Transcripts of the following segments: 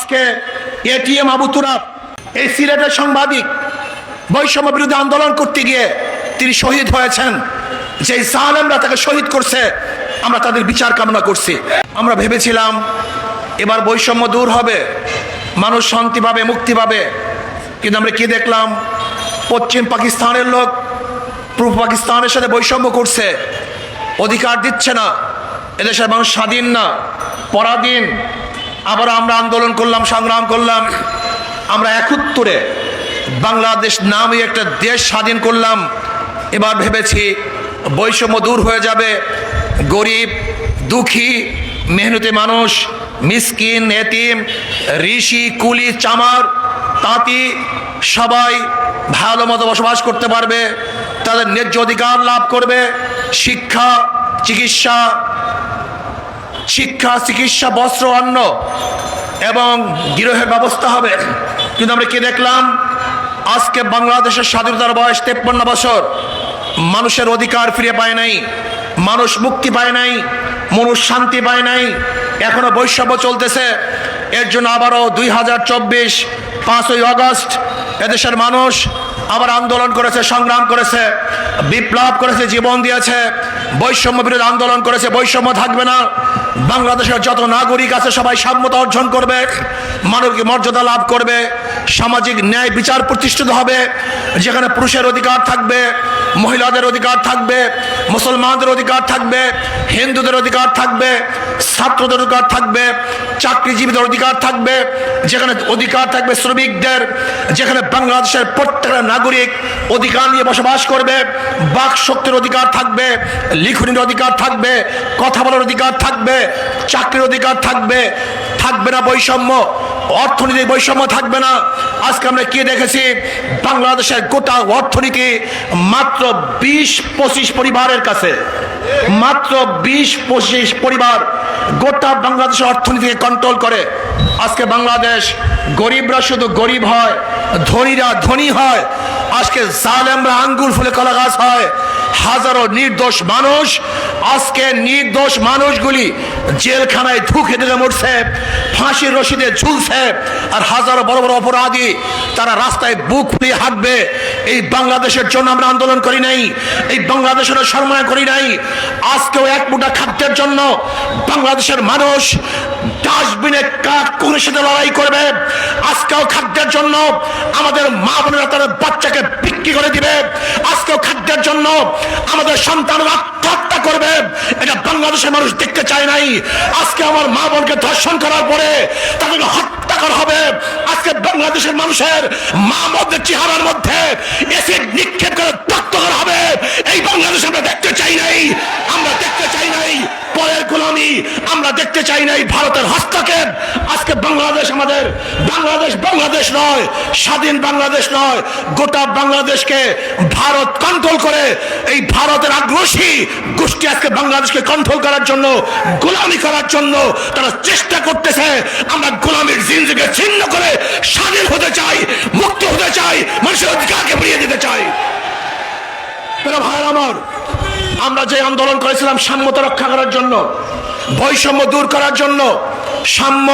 আজকে এটিএম আবু তুরাব, এই সিলেটের সাংবাদিক বৈষম্য বিরুদ্ধে আন্দোলন করতে গিয়ে তিনি শহীদ হয়েছেন। যে সালেমরা তাকে শহীদ করছে, আমরা তাদের বিচার কামনা করছি। আমরা ভেবেছিলাম এবার বৈষম্য দূর হবে, মানুষ শান্তি পাবে, মুক্তি পাবে। কিন্তু আমরা কি দেখলাম? পশ্চিম পাকিস্তানের লোক পূর্ব পাকিস্তানের সাথে বৈষম্য করছে, অধিকার দিচ্ছে না, এদেশের মানুষ স্বাধীন না, পরাধীন। আবার আমরা আন্দোলন করলাম, সংগ্রাম করলাম। আমরা একত্তরে বাংলাদেশ নামে একটা দেশ স্বাধীন করলাম। এবার ভেবেছি বৈষম্য দূর হয়ে যাবে। গরিব, দুঃখী, মেহনতি মানুষ, মিসকিন, এতিম, ঋষি, কুলি, চামার, তাঁতি সবাই ভালো মতো বসবাস করতে পারবে। তাদের ন্যায্য অধিকার লাভ করবে। শিক্ষা, চিকিৎসা শিক্ষা, চিকিৎসা, বস্ত্র, অন্ন এবং গৃহের ব্যবস্থা হবে। কিন্তু আমরা কি দেখলাম? আজকে বাংলাদেশের স্বাধীনতার বয়স তেপ্পন্ন বছর। মানুষের অধিকার ফিরে পায় নাই। মানুষ মুক্তি পায় নাই। মানুষ শান্তি পায় নাই। এখনও বৈষম্য চলতেছে। এর জন্য আবারও দুই হাজার চব্বিশ পাঁচই আগস্ট এদেশের মানুষ আবার আন্দোলন করেছে, সংগ্রাম করেছে, বিপ্লব করেছে, জীবন দিয়েছে, বৈষম্য বিরোধী আন্দোলন করেছে, বৈষম্য থাকবে না। বাংলাদেশের যত নাগরিক আছে, সবাই সাম্যতা অর্জন করবে, মানবিক মর্যাদা লাভ করবে, সামাজিক ন্যায় বিচার প্রতিষ্ঠিত হবে, যেখানে পুরুষের অধিকার থাকবে, মহিলাদের অধিকার থাকবে, মুসলমানদের অধিকার থাকবে, হিন্দুদের অধিকার থাকবে, ছাত্রদের অধিকার থাকবে চাকরিজীবীদের অধিকার থাকবে, যেখানে অধিকার থাকবে শ্রমিকদের, যেখানে বাংলাদেশের প্রত্যেকটা নাগরিক অধিকার নিয়ে বসবাস করবে, বাক শক্তির অধিকার থাকবে, লিখনির অধিকার থাকবে, কথা বলার অধিকার থাকবে, চাকরির অধিকার থাকবে থাকবে না বৈষম্য, অর্থনৈতিক বৈষম্য থাকবে না। আজকে আমরা কি দেখেছি? বাংলাদেশের গোটা অর্থনীতি মাত্র বিশ পঁচিশ পরিবারের কাছে। মাত্র বিশ পঁচিশ পরিবার গোটা বাংলাদেশের অর্থনীতিকে কন্ট্রোল করে। আজকে বাংলাদেশ গরিবরা শুধু গরিব হয়, ধনীরা ধনী হয়। আজকে জালেমরা আঙ্গুল ফুলে কলা গাছ হয়। হাজারো নির্দোষ মানুষ, আজকে নির্দোষ মানুষগুলি জেলখানায় ধুকে দিলে মরছে, ফাঁসির রশিদে ঝুলছে, আর হাজারো বড় বড় অপরাধী তারা রাস্তায় বুক ফুলিয়ে হাঁটবে। এই বাংলাদেশের জন্য আমরা আন্দোলন করি নাই, এই বাংলাদেশের সম্মান করি নাই। আজকেও এক মুঠা খাদ্যের জন্য বাংলাদেশের মানুষ ডাস্টবিনে কাঠ কুকুরের সাথে লড়াই করবে। আজকেও খাদ্যের জন্য আমাদের মা বোনেরা তাদের বাচ্চাকে বিক্রি করে দিবে। আজকেও খাদ্যের জন্য আমাদের সন্তান আত্মহত্যা করবে। এটা বাংলাদেশের মানুষ দেখতে চায় নাই। আজকে আমার মা বোনকে ধর্ষণ করার পরে তাদেরকে হত্যা করা হবে। আজকে বাংলাদেশের মানুষের মা বোনদের চেহারার মধ্যে এসিড নিক্ষেপ করে রক্ত করা হবে। এই বাংলাদেশ আমরা দেখতে চাই নাই। পরের আমরা দেখতে চাই নাই ভারতের হস্তক্ষেপ। আজকে বাংলাদেশ আমাদের, বাংলাদেশ বাংলাদেশ নয়, স্বাধীন বাংলাদেশ নয়, গোটা বাংলাদেশকে ভারত কন্ট্রোল করে, এই ভারতের আগ্রসী গোষ্ঠী আজকে বাংলাদেশকে কন্ট্রোল করার জন্য, গোলামি করার জন্য তারা চেষ্টা করতেছে। আমরা গোলামির জিন্দিকে ছিন্ন করে স্বাধীন হতে চাই, মুক্ত হতে চাই, মানুষের অধিকারকে ফিরিয়ে দিতে চাই। ভাই আমার আমরা যে আন্দোলন করেছিলাম সাম্যতা রক্ষা করার জন্য, বৈষম্য দূর করার জন্য, সাম্য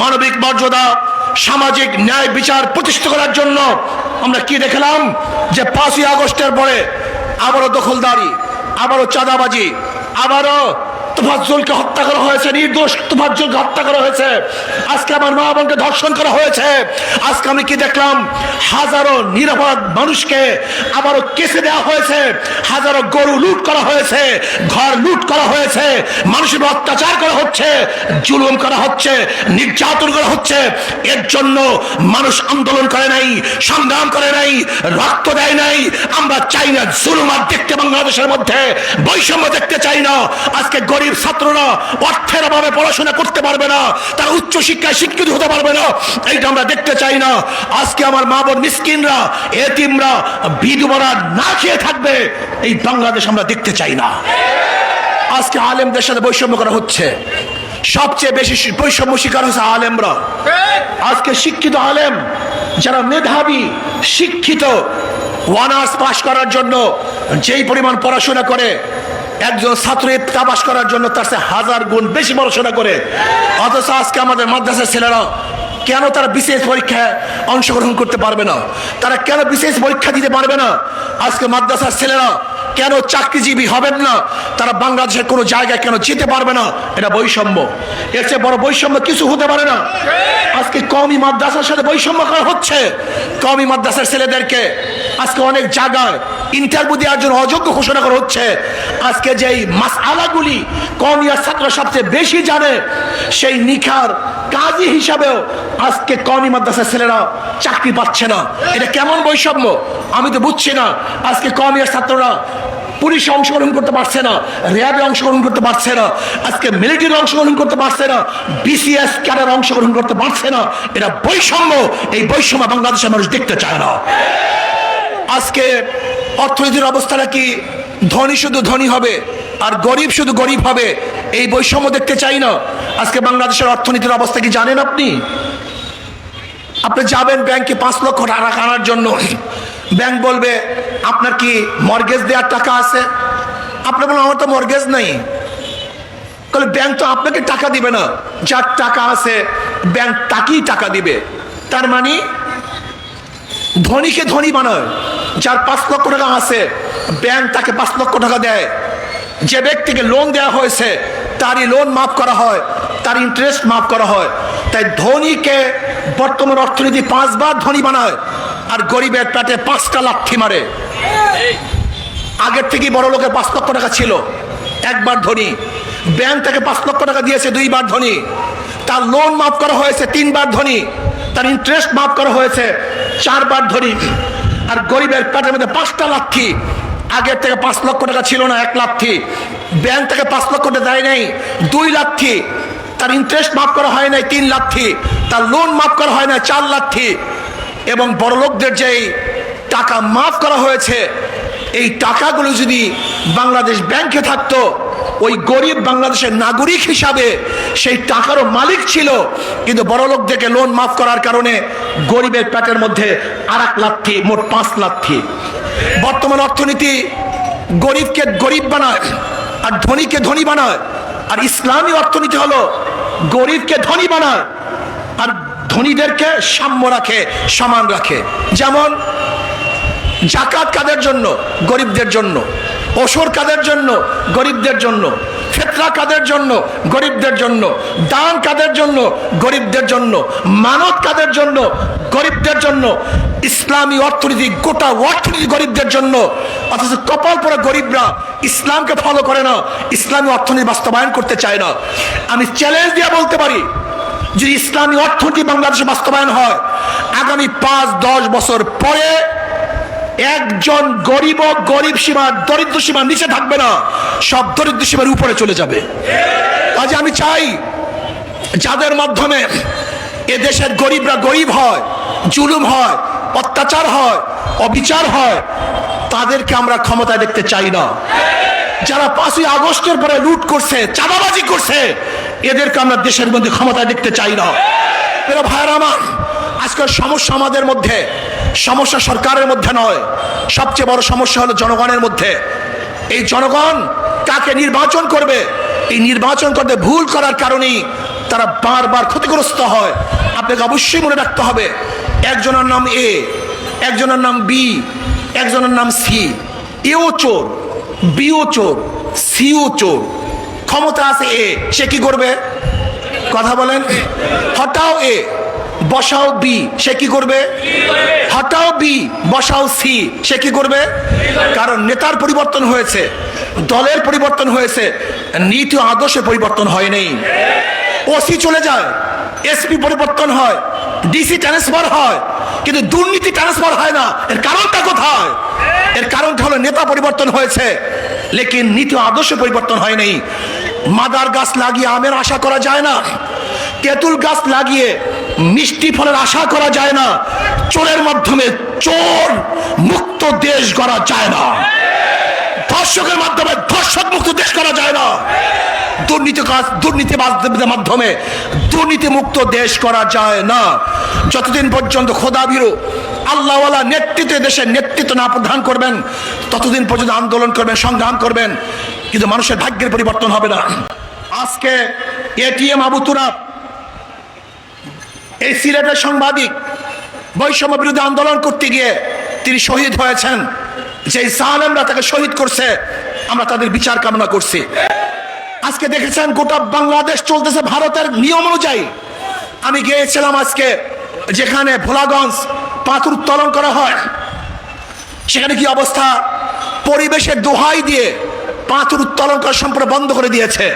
মানবিক মর্যাদা, সামাজিক ন্যায় বিচার প্রতিষ্ঠা করার জন্য আমরা কি দেখলাম? যে পাঁচই আগস্টের পরে আবারও দখলদারি, আবারও চাঁদাবাজি, আবারও তোফাজ্জলকে হত্যা করা হয়েছে, নির্দোষ তোফাজ্জলকে হত্যা করা হয়েছে। আজকে আমার মা বোনকে ধর্ষণ করা হয়েছে। আজকে আমি কি দেখলাম? হাজারো নিরাপদ মানুষকে আবারও কেসে দেওয়া হয়েছে। হাজারো গরু লুট করা হয়েছে, ঘর লুট করা হয়েছে, মানুষের অত্যাচার করা হচ্ছে, জুলুম করা হচ্ছে, নির্যাতন করা হচ্ছে। এর জন্য মানুষ আন্দোলন করে নাই, সংগ্রাম করে নাই, রক্ত দেয় নাই। আমরা চাই না জুলুম আর দেখতে বাংলাদেশের মধ্যে বৈষম্য দেখতে চাই না। আজকে গরিব ছাত্ররা অর্থের অভাবে পড়াশোনা করতে পারবে না, তারা উচ্চ শিক্ষায় শিক্ষিত হতে পারবে না। এইটা আমরা দেখতে চাই না। আজকে আমার মা বোন মিসকিনরা, এতিমরা, বিধবারা না খেয়ে থাকবে, এই বাংলাদেশ আমরা দেখতে চাই না। আজকে আলেমদের সাথে বৈষম্য করা হচ্ছে। সবচেয়ে বেশি বৈষম্য শিকার হচ্ছে আলেমরা। আজকে শিক্ষিত আলেম, যারা মেধাবী, শিক্ষিত ওয়ানার্স পাশ করার জন্য যেই পরিমাণ পড়াশোনা করে একজন ছাত্র ইফতা করার জন্য তার চেয়ে হাজার গুণ বেশি পড়াশোনা করে। অথচ আজকে আমাদের মাদ্রাসার ছেলেরা কেন তারা বিশেষ পরীক্ষায় অংশগ্রহণ করতে পারবে না? তারা কেন বিশেষ পরীক্ষা দিতে পারবে না? আজকে মাদ্রাসার ছেলেরা কেন চাকরিজীবী হবেন না? তারা বাংলাদেশের কোনো জায়গায় কেন যেতে পারবে না? এটা বৈষম্য। এর চেয়ে বড় বৈষম্য কিছু হতে পারে না। আজকে কমই মাদ্রাসার সাথে বৈষম্য করা হচ্ছে। কমই মাদ্রাসার ছেলেদেরকে আজকে অনেক জায়গায় ইন্টারভিউ দেওয়ার জন্য অযোগ্য ঘোষণা করা হচ্ছে। আজকে যেই মাস আলাগুলি কমিয়ার ছাত্র সবচেয়ে বেশি জানে, সেই নিখার কাজী হিসাবেও আজকে কমি মাদ্রাসার ছেলেরা চাকরি পাচ্ছে না। এটা কেমন বৈষম্য? আমি তো বুঝছি না। আজকে কমিয়ার ছাত্ররা পুলিশে অংশগ্রহণ করতে পারছে না, র্যাবে অংশগ্রহণ করতে পারছে না, আজকে মিলিটারি অংশগ্রহণ করতে পারছে না, বিসিএস ক্যাডার অংশগ্রহণ করতে পারছে না। এটা বৈষম্য। এই বৈষম্য বাংলাদেশের মানুষ দেখতে চায় না। আজকে অর্থনীতির অবস্থাটা কি? ধনী শুধু ধনী হবে আর গরিব শুধু গরিব হবে, এই বৈষম্য দেখতে চাই না। আজকে বাংলাদেশের অর্থনীতির অবস্থা কি জানেন আপনি? আপনি যাবেন ব্যাংকে পাঁচ লক্ষ টাকা আনার জন্য। ব্যাংক বলবে, আপনার কি মর্গেজ দেওয়ার টাকা আছে? আপনি বলবেন আমার তো মর্গেজ নেই। তাহলে ব্যাংক তো আপনাকে টাকা দিবে না। যার টাকা আছে, ব্যাংক তাকেই টাকা দিবে। তার মানে ধনীকে ধনী বানায়। যার পাঁচ লক্ষ টাকা আছে, ব্যাংক তাকে পাঁচ লক্ষ টাকা দেয়। যে ব্যক্তিকে লোন দেওয়া হয়েছে, তারই লোন মাফ করা হয়, তার ইন্টারেস্ট মাফ করা হয়। তাই ধনীকে বর্তমান অর্থনীতি পাঁচবার ধনী বানায়, আর গরিবের পেটে পাঁচটা লাঠি মারে। আগের থেকেই বড় লোকের পাঁচ লক্ষ টাকা ছিল, একবার ধনী। ব্যাংক তাকে পাঁচ লক্ষ টাকা দিয়েছে, দুইবার ধনী। তার লোন মাফ করা হয়েছে, তিনবার ধনী। তার ইন্টারেস্ট মাফ করা হয়েছে, চারবার ধনী। আর গরিবের পেটের মধ্যে পাঁচটা লাথি। আগের থেকে পাঁচ লক্ষ টাকা ছিল না, এক লাথি। ব্যাংক থেকে পাঁচ লক্ষ টাকা দেয় নাই, দুই লাথি। তার ইন্টারেস্ট মাফ করা হয় নাই, তিন লাথি। তার লোন মাফ করা হয় না চার লাথি। এবং বড়লোকদের যেই টাকা মাফ করা হয়েছে, এই টাকাগুলো যদি বাংলাদেশ ব্যাংকে থাকতো ওই গরিব বাংলাদেশের নাগরিক হিসাবে সেই টাকারও মালিক ছিল। কিন্তু বড় লোকদেরকে লোন মাফ করার কারণে গরিবের পেটের মধ্যে আর এক লাথি, মোট পাঁচ লাথি। বর্তমান অর্থনীতি গরিবকে গরিব বানায় আর ধনীকে ধনী বানায়। আর ইসলামী অর্থনীতি হলো গরিবকে ধনী বানায় আর ধনীদেরকে সাম্য রাখে, সমান রাখে। যেমন জাকাত কাদের জন্য? গরিবদের জন্য। ওসর কাদের জন্য? গরিবদের জন্য। ফেতরা কাদের জন্য? গরিবদের জন্য। দান কাদের জন্য? গরিবদের জন্য। মানত কাদের জন্য? গরিবদের জন্য। ইসলামী অর্থনীতি, গোটা অর্থনীতি গরিবদের জন্য। অথচ কপাল পরে গরিবরা ইসলামকে ফলো করে না। ইসলামী অর্থনীতি বাস্তবায়ন করতে চায় না। আমি চ্যালেঞ্জ দিয়ে বলতে পারি, যদি ইসলামী অর্থনীতি বাংলাদেশে বাস্তবায়ন হয়, আগামী পাঁচ, দশ বছর পরে একজন গরিব গরিব সীমা দরিদ্র সীমার নিচে থাকবে না, সব দরিদ্র সীমার উপরে চলে যাবে। আজ আমি চাই, যাদের মাধ্যমে এ দেশের গরিবরা গরিব হয়, জুলুম হয়, অত্যাচার হয়, অবিচার হয়, তাদেরকে আমরা ক্ষমতায় দেখতে চাই না। যারা পাঁচই আগস্টের পরে লুট করছে, চাঁদাবাজি করছে, এদেরকে আমরা দেশের মধ্যে ক্ষমতায় দেখতে চাই না। ভাইয়ের আমার, আজকের সমস্যা আমাদের মধ্যে সমস্যা সরকারের মধ্যে নয়। সবচেয়ে বড় সমস্যা হলো জনগণের মধ্যে। এই জনগণ কাকে নির্বাচন করবে, এই নির্বাচন করতে ভুল করার কারণেই তারা বারবার ক্ষতিগ্রস্ত হয়। আপনাকে অবশ্যই মনে রাখতে হবে, একজনের নাম এ, একজনের নাম বি, একজনের নাম সি। এও চোর, বিও চোর, সিও চোর। ক্ষমতা আছে এ, সে কি করবে? কথা বলেন। হটাও এ। বসাও বি, সে কি করবে? হটাও বি, বসাও সি, সে কি করবে? কারণ নেতার পরিবর্তন হয়েছে, দলের পরিবর্তন হয়েছে, নীতি ও আদর্শের পরিবর্তন হয় নেই। ওসি চলে যায়, এসপি পরিবর্তন হয়, ডিসি ট্রান্সফার হয়, কিন্তু দুর্নীতি ট্রান্সফার হয় না। এর কারণটা কোথায়? এর কারণটা হলো নেতা পরিবর্তন হয়েছে, লেকিন নীতি আদর্শ পরিবর্তন হয় নাই। মাদার গাছ লাগিয়ে আমের আশা করা যায় না। তেঁতুল গাছ লাগিয়ে মিষ্টি ফলের আশা করা যায় না। চোরের মাধ্যমে চোর মুক্ত দেশ গড়া যায় না। ধর্ষকের মাধ্যমে ধর্ষক মুক্ত দেশ করা যায় না। দুর্নীতি কাজ দুর্নীতিবাজদের মাধ্যমে দুর্নীতি মুক্ত দেশ করা যায় না। যতদিন পর্যন্ত খোদা খোদাবিরু আল্লাহওয়ালা নেতৃত্বে দেশের নেতৃত্ব না প্রদান করবেন, ততদিন পর্যন্ত আন্দোলন করবেন, সংগ্রাম করবেন, কিন্তু মানুষের ভাগ্যের পরিবর্তন হবে না। আজকে এটিএম আবু তুরাব এই সিলেটের সাংবাদিক বৈষম্য বিরোধী আন্দোলন করতে গিয়ে তিনি শহীদ হয়েছেন। যে সালেমরা তাকে শহীদ করছে, আমরা তাদের বিচার কামনা করছি। আজকে দেখেছেন গোটা বাংলাদেশ চলতেছে ভারতের নিয়ম অনুযায়ী। আমি গিয়েছিলাম আজকে যেখানে ভোলাগঞ্জ পাথর উত্তোলন করা হয়। সেখানে কি অবস্থা? পরিবেশের দোহাই দিয়ে পাথর উত্তোলন করা সম্পূর্ণ বন্ধ করে দিয়েছে।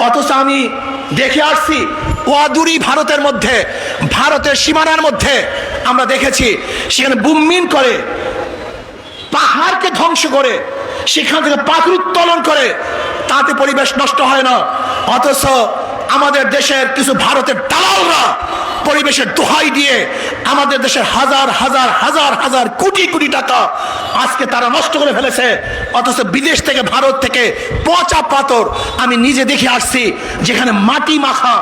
অথচ আমি দেখে আসছি, ওয়াদুরি ভারতের মধ্যে, ভারতের সীমানার মধ্যে আমরা দেখেছি, সেখানে বুমিন করে, পাহাড়কে ধ্বংস করে, সেখান থেকে পাথর উত্তোলন করে, তাতে পরিবেশ নষ্ট হয় না। অথচ আমাদের দেশের কিছু ভারতের দালালরা পরিবেশের দোহাই দিয়ে আমাদের দেশের হাজার হাজার হাজার হাজার কোটি কোটি টাকা আজকে তারা নষ্ট করে ফেলেছে। অথচ বিদেশ থেকে, ভারত থেকে পচা পাথর আমি নিজে দেখে আসছি, যেখানে মাটি মাখা,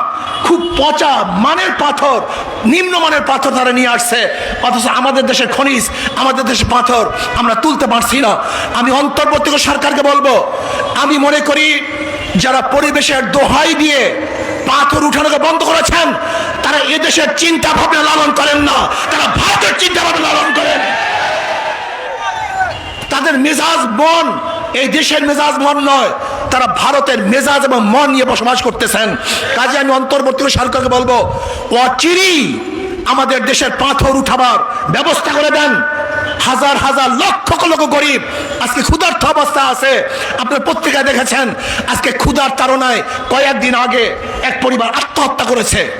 খুব পচা মানের পাথর নিম্নমানের পাথর তারা নিয়ে আসছে। অথচ আমাদের দেশের খনিজ, আমাদের দেশের পাথর আমরা তুলতে পারছি না। আমি অন্তর্বর্তী সরকারকে বলব, আমি মনে করি যারা পরিবেশের দোহাই দিয়ে পাথর উঠানোকে বন্ধ করেছেন, তারা এদেশের চিন্তা ভাবনা লালন করেন না। তারা ভারতের চিন্তা ভাবনা লালন করেন। তাদের মেজাজ মন এই দেশের মেজাজ মন নয়, তারা ভারতের মেজাজ এবং মন নিয়ে বসবাস করতেছেন। কাজে আমি অন্তর্বর্তী সরকারকে বলব অচিরি আমাদের দেশের পাথর উঠাবার ব্যবস্থা করে দেন। হাজার হাজার লক্ষ লক্ষ গরিব। আজকে ক্ষুধার্থ অবস্থা আছে। আপনার পত্রিকায় দেখেছেন, আজকে ক্ষুধার তাড়নায় কয়েকদিন আগে এক পরিবার আত্মহত্যা করেছে।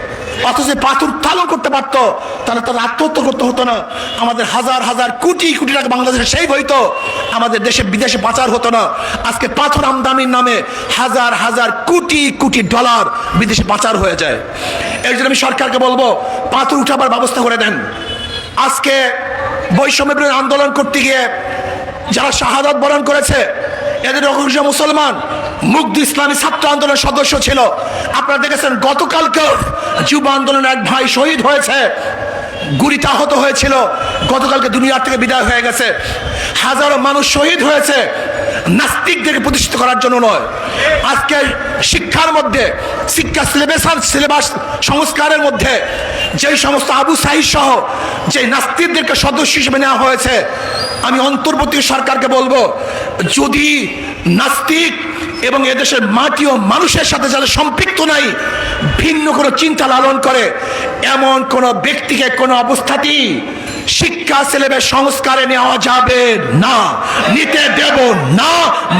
অথচ পাথর উত্তোলন করতে পারতো, তাহলে তারা আত্মহত্যা করতে হতো না। আমাদের হাজার হাজার কোটি কোটি টাকা বাংলাদেশে সেই হইতো। আমাদের দেশে বিদেশে পাচার হতো না। আজকে পাথর আমদানির নামে হাজার হাজার কোটি কোটি ডলার বিদেশে পাচার হয়ে যায়। এর জন্য আমি সরকারকে বলব, পাথর উঠাবার ব্যবস্থা করে দেন। আজকে বৈষম্য আন্দোলন করতে গিয়ে যারা শাহাদত বরণ করেছে, এদের অংশ মুসলমান, মুগ্ধ ইসলামী ছাত্র আন্দোলনের সদস্য ছিল। আপনারা দেখেছেন গতকালকে যুব আন্দোলনের এক ভাই শহীদ হয়েছে। গুলিতে আহত হয়েছিল। গতকালকে দুনিয়ার থেকে বিদায় হয়ে গেছে। হাজারো মানুষ শহীদ হয়েছে নাস্তিকদেরকে প্রতিষ্ঠিত করার জন্য নয়। আজকে শিক্ষার মধ্যে, শিক্ষা সিলেবাস সিলেবাস সংস্কারের মধ্যে যেই সমস্ত আবু সাহিদ সহ যে নাস্তিকদেরকে সদস্য হিসেবে নেওয়া হয়েছে, আমি অন্তর্বর্তী সরকারকে বলব, যদি নাস্তিক এবং এদেশের মাটি ও মানুষের সাথে যারা সম্পৃক্ত নাই, ভিন্ন কোনো চিন্তা লালন করে, এমন কোনো ব্যক্তিকে কোনো অবস্থাতেই শিক্ষা, সিলেবাস, সংস্কারে নেওয়া যাবে না। নিতে দেব না,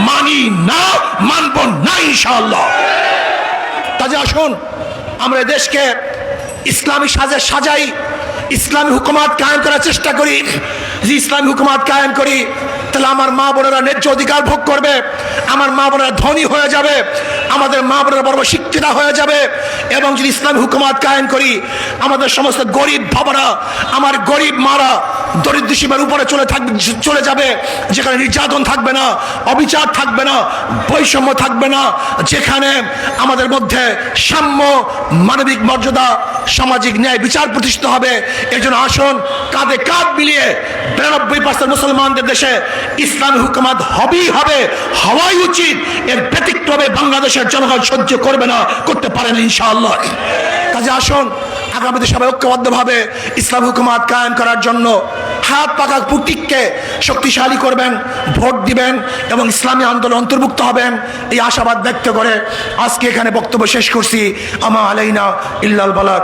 মানি না, মানব না, ইনশাআল্লাহ। কাজে আসুন, আমরা দেশকে ইসলামী সাজে সাজাই, ইসলামী হুকুমাত কায়েম করার চেষ্টা করি, যে ইসলামী হুকুমাত কায়েম করি তাহলে আমার মা বোনেরা ন্যায্য অধিকার ভোগ করবে। আমার মা বোনেরা ধনী হয়ে যাবে। আমাদের মা বোনেরা বড় শিক্ষিতা হয়ে যাবে এবং যদি ইসলামী হুকুমাত কায়েম করি, আমাদের সমস্ত গরিব বাবারা, আমার গরিব মারা দরিদ্র সীমার উপরে চলে থাকবে, চলে যাবে, যেখানে নির্যাতন থাকবে না, অবিচার থাকবে না, বৈষম্য থাকবে না, যেখানে আমাদের মধ্যে সাম্য, মানবিক মর্যাদা, সামাজিক ন্যায় বিচার প্রতিষ্ঠিত হবে। এই জন্য আসুন, কাঁধে কাঁধ মিলিয়ে বিরানব্বই পার্সেন্ট মুসলমানদের দেশে ইসলামী হুকুমাত হবেই হবে, হওয়াই উচিত। এর ব্যতিক্রমে বাংলাদেশের জনগণ সহ্য করবে না, করতে পারে না ইনশাআল্লাহ। কাজে আসুন, আগামীতে সবাই ঐক্যবদ্ধভাবে ইসলাম হুকুমাত কায়েম করার জন্য হাত পাকা প্রতীককে শক্তিশালী করবেন, ভোট দিবেন এবং ইসলামী আন্দোলন অন্তর্ভুক্ত হবেন, এই আশাবাদ ব্যক্ত করে আজকে এখানে বক্তব্য শেষ করছি। আমা আলাইনা ইল্লাল বালাক।